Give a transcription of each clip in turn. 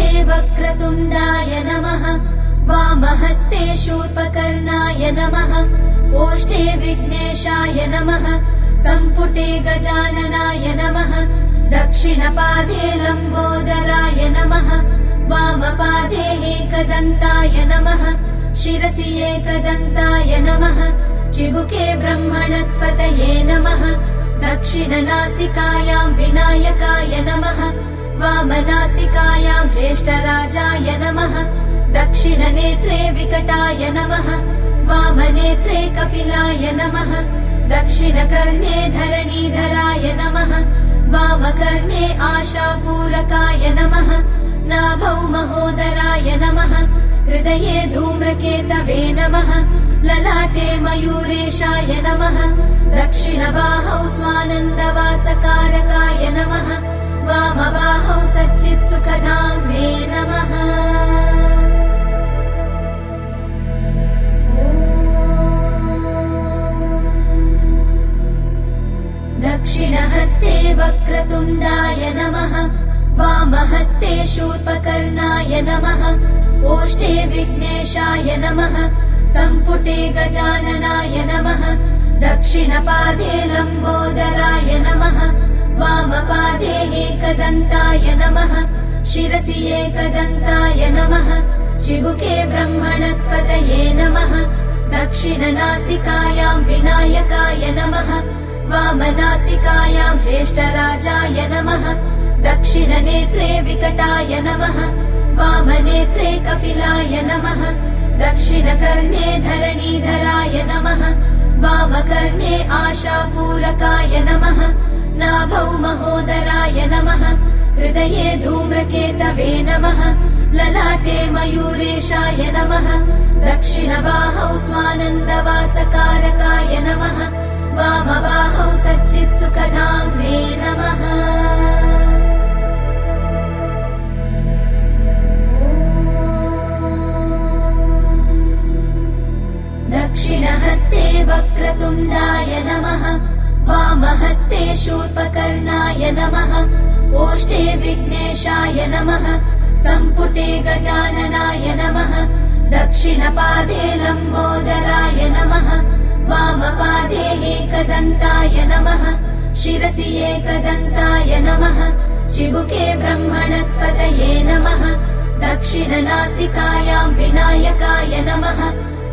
वक्रतुण्डाय नमः। वामहस्ते शूर्पकर्णाय नमः। ओष्ठे विघ्नेशाय नमः। सम्पुटे गजाननाय नमः। दक्षिणपादे लम्बोदराय नमः। वामपादे एकदन्ताय नमः। शिरसि एकदन्ताय नमः। चिबुके ब्रह्मणस्पतये नमः। दक्षिणनासिकायां विनायकाय नमः वामनासिकायां ज्येष्ठराजाय नमः। दक्षिणनेत्रे विकटाय नमः। वामनेत्रे कपिलाय नमः। दक्षिणकर्णे धरणीधराय नमः। वामकर्णे आशापूरकाय नमः। नाभौ महोदराय नमः। हृदये धूम्रकेतवे नमः। ललाटे मयूरेशाय नमः। दक्षिणबाहौ स्वानन्दवासकारकाय नमः वामबाहौ सच्चित्सुखधाम्ने नमः। दक्षिणहस्ते वक्रतुण्डाय नमः वामहस्ते शूर्पकर्णाय नमः ओष्ठे विघ्नेशाय नमः सम्पुटे गजाननाय नमः दक्षिणपादे लम्बोदराय नमः वामपादे एकदन्ताय नमः। शिरसि एकदन्ताय नमः। चिबुके ब्रह्मणस्पतये नमः। दक्षिणनासिकायां विनायकाय नमः। वामनासिकायां ज्येष्ठराजाय नमः। दक्षिणनेत्रे विकटाय नमः। वामनेत्रे कपिलाय नमः। दक्षिणकर्णे धरणीधराय नमः। वामकर्णे आशापूरकाय नमः नाभौ महोदराय नमः। हृदये धूम्रकेतवे नमः। ललाटे मयूरेशाय नमः। दक्षिणबाहौ स्वानन्दवासकारकाय नमः। वामबाहौ सच्चित्सुखधाम्ने नमः। दक्षिणहस्ते वक्रतुण्डाय नमः वामहस्ते शूर्पकर्णाय नमः। ओष्ठे विघ्नेशाय नमः। सम्पुटे गजाननाय नमः। दक्षिणपादे लम्बोदराय नमः। वामपादे एकदन्ताय नमः। शिरसि एकदन्ताय नमः। चिबुके ब्रह्मणस्पतये नमः। दक्षिणनासिकायां विनायकाय नमः।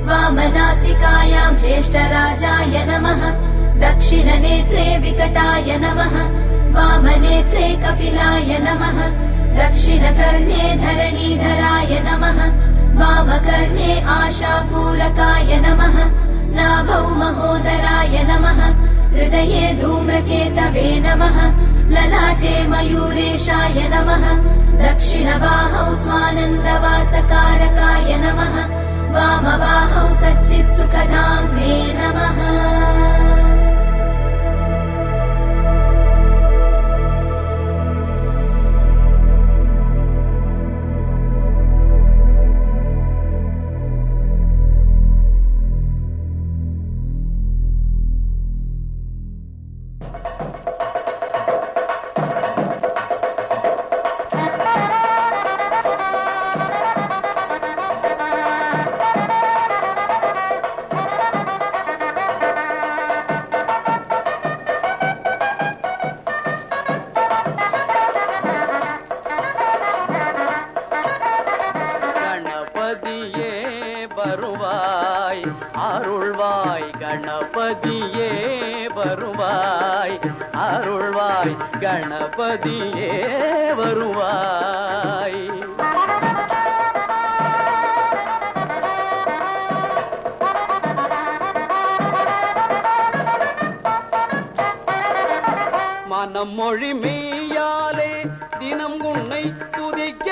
वामनासिकायां ज्येष्ठराजाय नमः दक्षिणनेत्रे विकटाय नमः वामनेत्रे कपिलाय नमः दक्षिणकर्णे धरणीधराय नमः वामकर्णे आशापूरकाय नमः नाभौ महोदराय नमः हृदये धूम्रकेतवे नमः ललाटे मयूरेशाय नमः दक्षिणबाहौ स्वानन्दवासकारकाय नमः वामबाहौ सच्चित्सुखधाम्ने नमः வருவாய். அருள்வாய் கணபதியே வருவாய். அருள்வாய் கணபதியே வருவாய். மனம் மொழி மெய்யாலே தினம் உன்னை துதிக்க.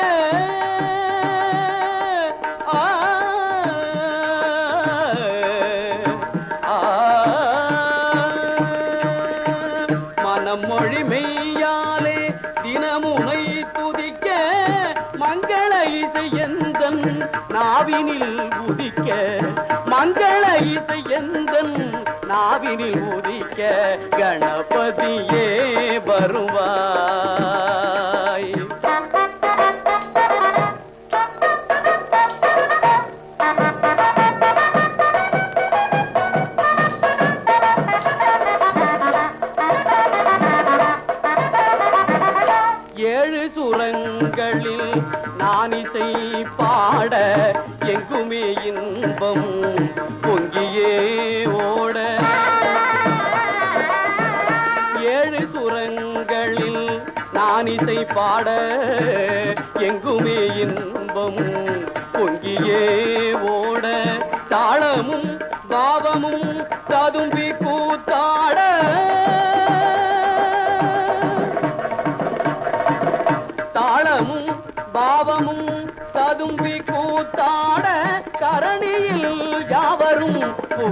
இசை எந்தன் நாவினில் உதிக்க மங்கள இசை எந்தன் நாவினில் உதிக்க கணபதியே வருவாய். ஏழு சுரங்களில் நான் இசை பாட எங்குமே இன்பம் பொங்கியே ஓட. ஏழு சுரங்களில் நான் இசை பாட எங்குமே இன்பம் பொங்கியே ஓட. தாளமும் பாவமும் ததும்பி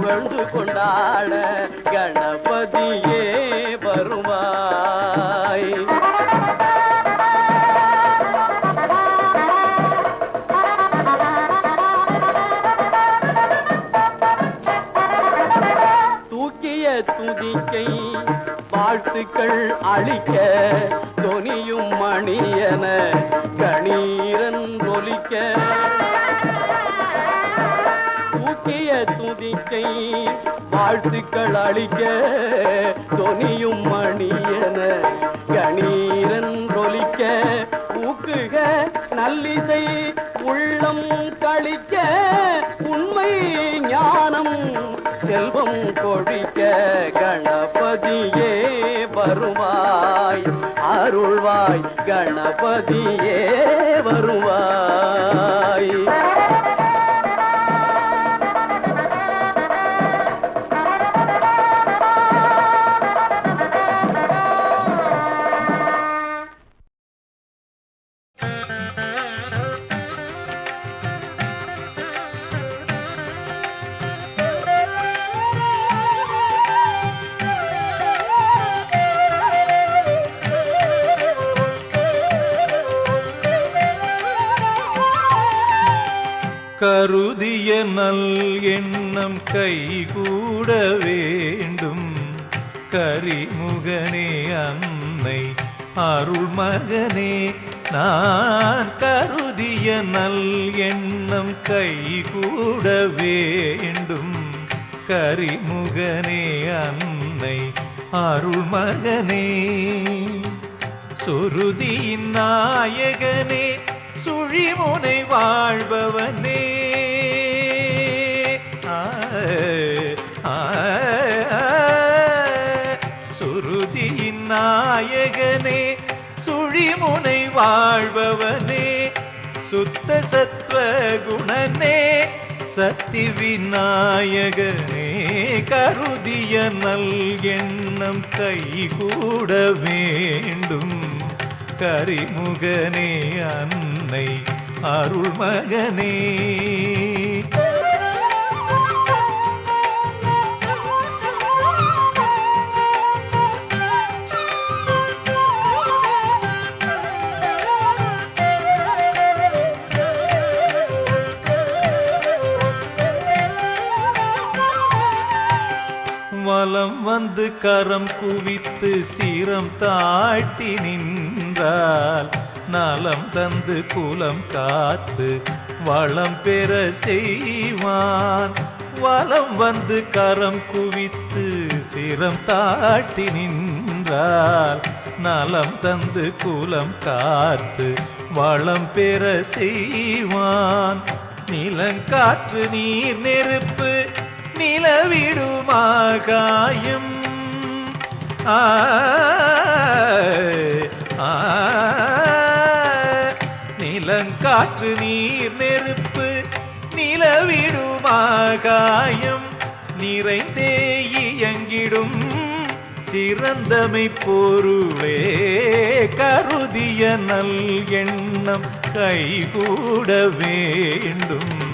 புகழ்ந்து கொண்டாட கணபதியே வருவாய். தூக்கிய துதிக்கை வாழ்த்துக்கள் அளிக்க தொனியும் மணியன. வாழ்க்கை வாழ்த்துக்கள் அளிக்க தொனியும் மணியன கணீரன் ஒலிக்க ஊக்குக நல்லிசை உள்ளம் கழிக்க உண்மை ஞானம் செல்வம் கொழிக்க கணபதியே வருவாய் அருள்வாய் கணபதியே வருவாய். கருதிய நல் எண்ணம் கைகூட வேண்டும். கரிமுகனே அன்னை அருள் மகனே நான் கருதிய நல் எண்ணம் கைகூட வேண்டும். கரிமுகனே அன்னை அருள் மகனே சுருதியின் நாயகனே சுழிமுனை வாழ்பவனே வாழ்பவனே சுத்த சத்வ குணனே சக்தி விநாயகனே கருதிய நல் கைகூட வேண்டும். கரிமுகனே அன்னை அருள்மகனே. வந்து கரம் குவித்து சீரம் தாழ்த்தி நின்றால் நலம் தந்து குலம் காத்து வளம் பெற செய்வான். வலம் வந்து கரம் குவித்து சிரம் தாழ்த்தி நின்றால் நலம் தந்து குலம் காத்து வளம் பெற செய்வான். நிலங்காற்று நீர் நெருப்பு நிலவிடுமாகாயும். நிலங்காற்று நீர் நெருப்பு நிலவிடுமாகாயம். நிறைந்தே இயங்கிடும் சிறந்தமை பொருளே. கருதிய நல் எண்ணம் கைகூட வேண்டும்.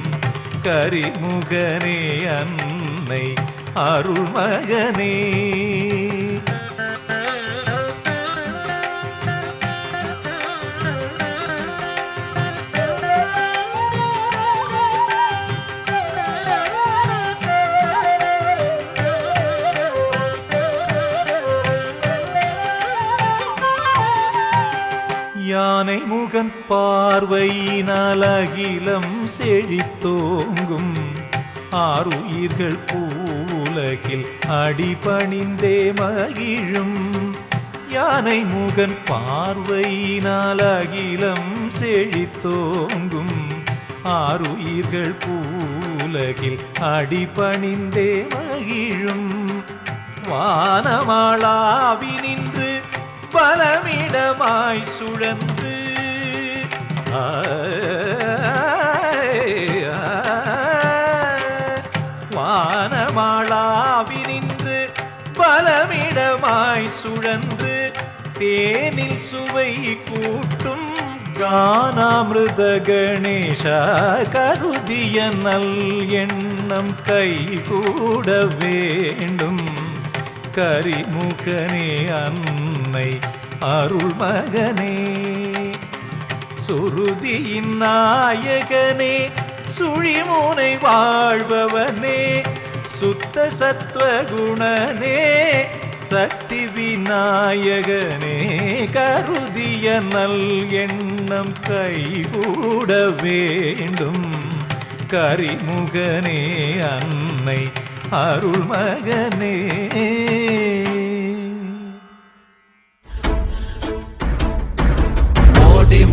கரிமுகனே அன்னை அருள்மகனே. முருகன் பார்வையினால் அகிலம் செழித்தோங்கும். ஆறுயிர்கள் பூலகில் அடிபணிந்தே மகிழும். யானை முகன் பார்வையினால் அகிலம் செழித்தோங்கும். ஆறுயிர்கள் பூலகில் அடிபணிந்தே மகிழும். வானமாளாவி நின்று பலமிடமாய் சுழன்று வானமாளாவி நின்று பலமிடமாய் சுழன்று தேனில் சுவை கூட்டும் கானாமிருத கணேஷ கருதிய நல் எண்ணம் கைகூட வேண்டும் கரிமுகனே அன்னை அருள் மகனே சுருதியின் நாயகனே சுழிமுனை வாழ்பவனே சுத்த சத்வகுணனே சக்தி விநாயகனே கருதிய நல் எண்ணம் கைகூட வேண்டும். கரிமுகனே அன்னை அருள்மகனே.